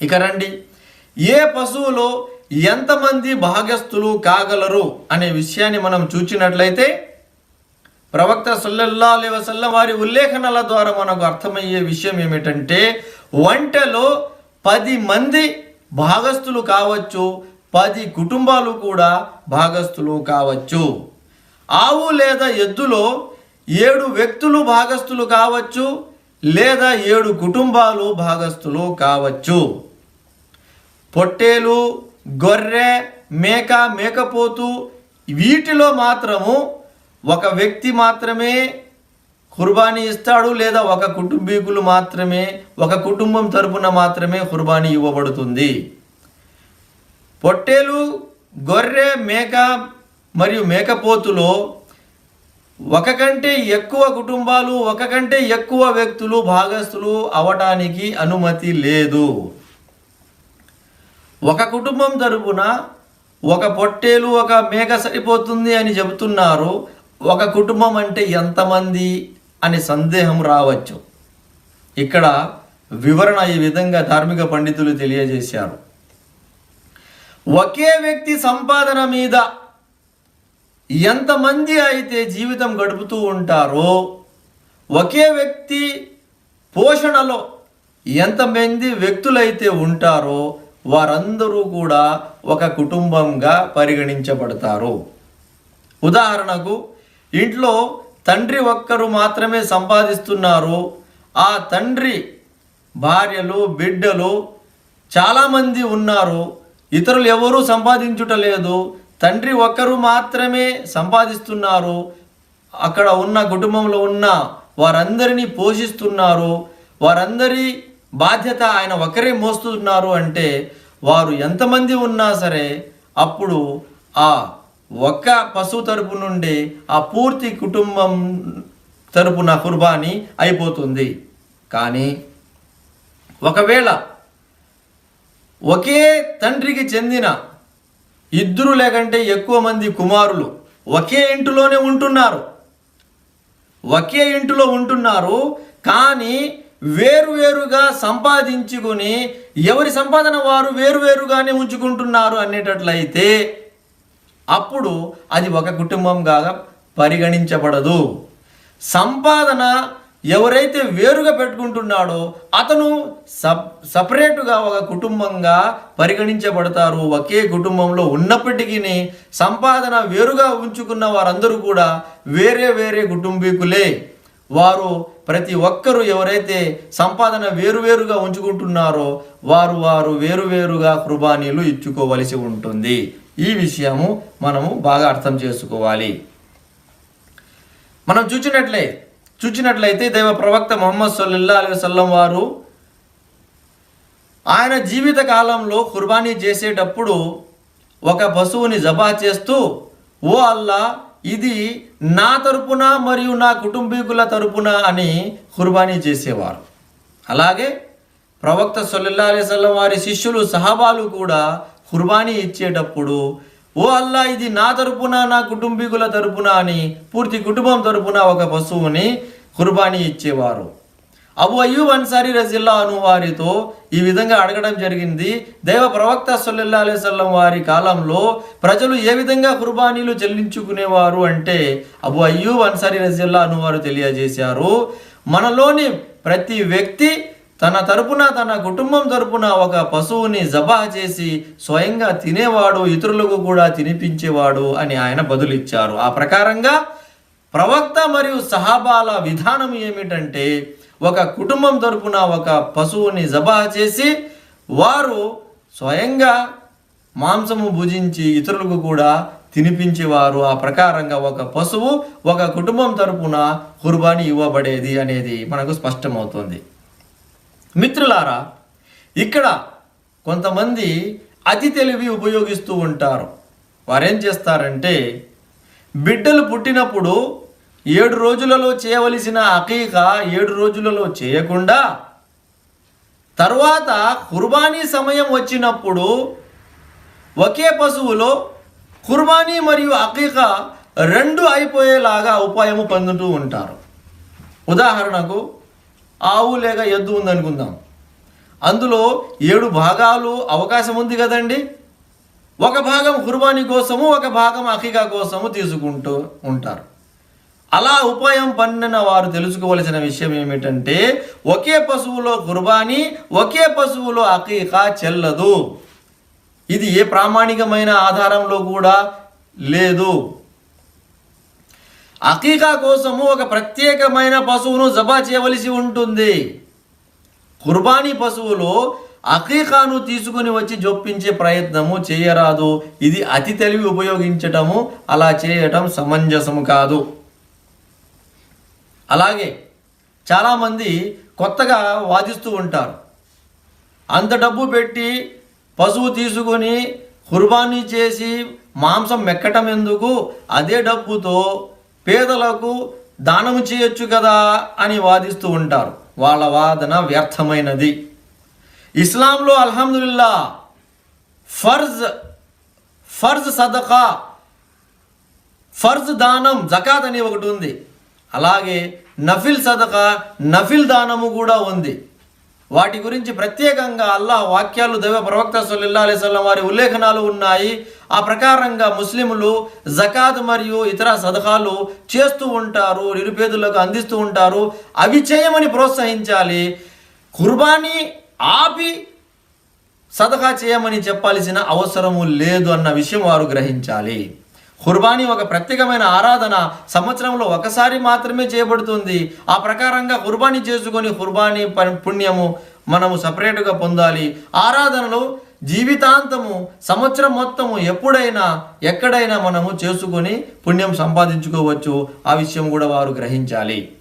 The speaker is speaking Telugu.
ఇక రండి. ఏ పశువులో ఎంతమంది భాగస్థులు కాగలరు అనే విషయాన్ని మనం చూచినట్లయితే ప్రవక్త సల్లల్లా అలై వసల్లం వారి ఉల్లేఖనాల ద్వారా మనకు అర్థమయ్యే విషయం ఏమిటంటే వంటలో పది మంది భాగస్థులు కావచ్చు పది కుటుంబాలు కూడా భాగస్థులు కావచ్చు. ఆవు లేదా ఎద్దులో ఏడు వ్యక్తులు భాగస్థులు కావచ్చు లేదా ఏడు కుటుంబాలు భాగస్థులు కావచ్చు. పొట్టేలు గొర్రె మేక మేకపోతు వీటిలో మాత్రము ఒక వ్యక్తి మాత్రమే కుర్బానీ ఇస్తాడు లేదా ఒక కుటుంబీకులు మాత్రమే ఒక కుటుంబం తరపున మాత్రమే కుర్బానీ ఇవ్వబడుతుంది. పొట్టేలు గొర్రె మేక మరియు మేకపోతులో ఒక కంటే ఎక్కువ కుటుంబాలు ఒక కంటే ఎక్కువ వ్యక్తులు భాగస్థులు అవటానికి అనుమతి లేదు. ఒక కుటుంబం తరపున ఒక పొట్టేలు ఒక మేక సరిపోతుంది అని చెబుతున్నారు. ఒక కుటుంబం అంటే ఎంతమంది అని సందేహం రావచ్చు. ఇక్కడ వివరణ ఈ విధంగా ధార్మిక పండితులు తెలియజేశారు. ఒకే వ్యక్తి సంపాదన మీద ఎంతమంది అయితే జీవితం గడుపుతూ ఉంటారో ఒకే వ్యక్తి పోషణలో ఎంతమంది వ్యక్తులైతే ఉంటారో వారందరూ కూడా ఒక కుటుంబంగా పరిగణించబడతారు. ఉదాహరణకు ఇంట్లో తండ్రి ఒక్కరు మాత్రమే సంపాదిస్తున్నారు. ఆ తండ్రి భార్యలు బిడ్డలు చాలామంది ఉన్నారు. ఇతరులు ఎవరూ సంపాదించుటలేదు తండ్రి ఒక్కరు మాత్రమే సంపాదిస్తున్నారు. అక్కడ ఉన్న కుటుంబంలో ఉన్న వారందరినీ పోషిస్తున్నారు. వారందరి బాధ్యత ఆయన ఒకరే మోస్తున్నారు అంటే వారు ఎంతమంది ఉన్నా సరే అప్పుడు ఆ ఒక్క పశువు తరపు నుండి ఆ పూర్తి కుటుంబం తరపున కుర్బానీ అయిపోతుంది. కానీ ఒకవేళ ఒకే తండ్రికి చెందిన ఇద్దరు లేకంటే ఎక్కువ మంది కుమారులు ఒకే ఇంటిలోనే ఉంటున్నారు. ఒకే ఇంటిలో ఉంటున్నారు. కానీ వేరువేరుగా సంపాదించుకొని ఎవరి సంపాదన వారు వేరువేరుగానే ఉంచుకుంటున్నారు అనేటట్లయితే అప్పుడు అది ఒక కుటుంబంగా పరిగణించబడదు. సంపాదన ఎవరైతే వేరుగా పెట్టుకుంటున్నాడో అతను సప్ సపరేటుగా ఒక కుటుంబంగా పరిగణించబడతారు. ఒకే కుటుంబంలో ఉన్నప్పటికీ సంపాదన వేరుగా ఉంచుకున్న వారందరూ కూడా వేరే వేరే కుటుంబీకులే. వారు ప్రతి ఒక్కరూ ఎవరైతే సంపాదన వేరువేరుగా ఉంచుకుంటున్నారో వారు వారు వేరువేరుగా కుర్బానీలు ఇచ్చుకోవలసి ఉంటుంది. ఈ విషయము మనము బాగా అర్థం చేసుకోవాలి. మనం చూచినట్లే చూచినట్లయితే దైవ ప్రవక్త మొహమ్మద్ సల్లల్లా అలీ వసల్లం వారు ఆయన జీవిత కాలంలో కుర్బానీ చేసేటప్పుడు ఒక పశువుని జబా చేస్తూ ఓ అల్లా ఇది నా తరపున మరియు నా కుటుంబీకుల తరపున అని కుర్బానీ చేసేవారు. అలాగే ప్రవక్త సల్లల్లా అలైవల్లం వారి శిష్యులు సహాబాలు కూడా కుర్బానీ ఇచ్చేటప్పుడు ఓ అల్లా ఇది నా తరపున నా కుటుంబీకుల తరపున అని పూర్తి కుటుంబం తరపున ఒక పశువుని కుర్బానీ ఇచ్చేవారు. అబు అయ్యూబ్ అన్సారీ రజిల్లా అను వారితో ఈ విధంగా అడగడం జరిగింది. దైవ ప్రవక్త సల్లల్లా అలైవల్లం వారి కాలంలో ప్రజలు ఏ విధంగా కుర్బానీలు చెల్లించుకునేవారు అంటే అబు అయ్యూబ్ అన్సారీ రజిల్లా అను వారు తెలియజేశారు. మనలోని ప్రతి వ్యక్తి తన తరపున తన కుటుంబం తరపున ఒక పశువుని జబా చేసి స్వయంగా తినేవాడు ఇతరులకు కూడా తినిపించేవాడు అని ఆయన బదులిచ్చారు. ఆ ప్రకారంగా ప్రవక్త మరియు సహాబాల విధానం ఏమిటంటే ఒక కుటుంబం తరపున ఒక పశువుని జబా చేసి వారు స్వయంగా మాంసము భుజించి ఇతరులకు కూడా తినిపించేవారు. ఆ ప్రకారంగా ఒక పశువు ఒక కుటుంబం తరపున కుర్బానీ ఇవ్వబడేది అనేది మనకు స్పష్టమవుతుంది. మిత్రులారా ఇక్కడ కొంతమంది అతి తెలివి ఉపయోగిస్తూ ఉంటారు. వారేం చేస్తారంటే బిడ్డలు పుట్టినప్పుడు ఏడు రోజులలో చేయవలసిన అకీక ఏడు రోజులలో చేయకుండా తర్వాత కుర్బానీ సమయం వచ్చినప్పుడు ఒకే పశువులో కుర్బానీ మరియు అకీక రెండు అయిపోయేలాగా ఉపాయము పొందుతూ ఉంటారు. ఉదాహరణకు ఆవు లేక ఎద్దు ఉందనుకుందాం. అందులో ఏడు భాగాలు అవకాశం ఉంది కదండి. ఒక భాగం కుర్బానీ కోసము ఒక భాగం అఖికా కోసము తీసుకుంటూ ఉంటారు. అలా ఉపాయం పన్నిన వారు తెలుసుకోవలసిన విషయం ఏమిటంటే ఒకే పశువులో కుర్బానీ ఒకే పశువులో అకీకా చెల్లదు. ఇది ఏ ప్రామాణికమైన ఆధారంలో కూడా లేదు. అకీకా కోసము ఒక ప్రత్యేకమైన పశువును జబా చేయవలసి ఉంటుంది. కుర్బానీ పశువులో అకీకాను తీసుకుని వచ్చి జొప్పించే ప్రయత్నము చేయరాదు. ఇది అతి తెలివి ఉపయోగించటము అలా చేయటం సమంజసము కాదు. అలాగే చాలామంది కొత్తగా వాదిస్తూ ఉంటారు. అంత డబ్బు పెట్టి పశువు తీసుకొని కుర్బానీ చేసి మాంసం మెక్కటం ఎందుకు? అదే డబ్బుతో పేదలకు దానం చేయొచ్చు కదా అని వాదిస్తూ ఉంటారు. వాళ్ళ వాదన వ్యర్థమైనది. ఇస్లాంలో అల్హమ్దుల్లా ఫర్జ్ ఫర్జ్ సదకా ఫర్జ్ దానం జకాత్ అని ఒకటి ఉంది. అలాగే నఫిల్ సదక నఫిల్ దానము కూడా ఉంది. వాటి గురించి ప్రత్యేకంగా అల్లాహ్ వాక్యాలు దైవ ప్రవక్త సల్లల్లా అలైస్లం వారి ఉల్లేఖనాలు ఉన్నాయి. ఆ ప్రకారంగా ముస్లింలు జకాత్ మరియు ఇతర సదకాలు చేస్తూ ఉంటారు నిరుపేదలకు అందిస్తూ ఉంటారు. అవి చేయమని ప్రోత్సహించాలి. కుర్బానీ ఆపి సదకా చేయమని చెప్పాల్సిన అవసరము లేదు అన్న విషయం వారు గ్రహించాలి. కుర్బానీ ఒక ప్రత్యేకమైన ఆరాధన. సంవత్సరంలో ఒకసారి మాత్రమే చేయబడుతుంది. ఆ ప్రకారంగా కుర్బానీ చేసుకొని కుర్బానీ పుణ్యము మనము సపరేటుగా పొందాలి. ఆరాధనలు జీవితాంతము సంవత్సరం మొత్తము ఎప్పుడైనా ఎక్కడైనా మనము చేసుకొని పుణ్యం సంపాదించుకోవచ్చు. ఆ విషయం కూడా వారు గ్రహించాలి.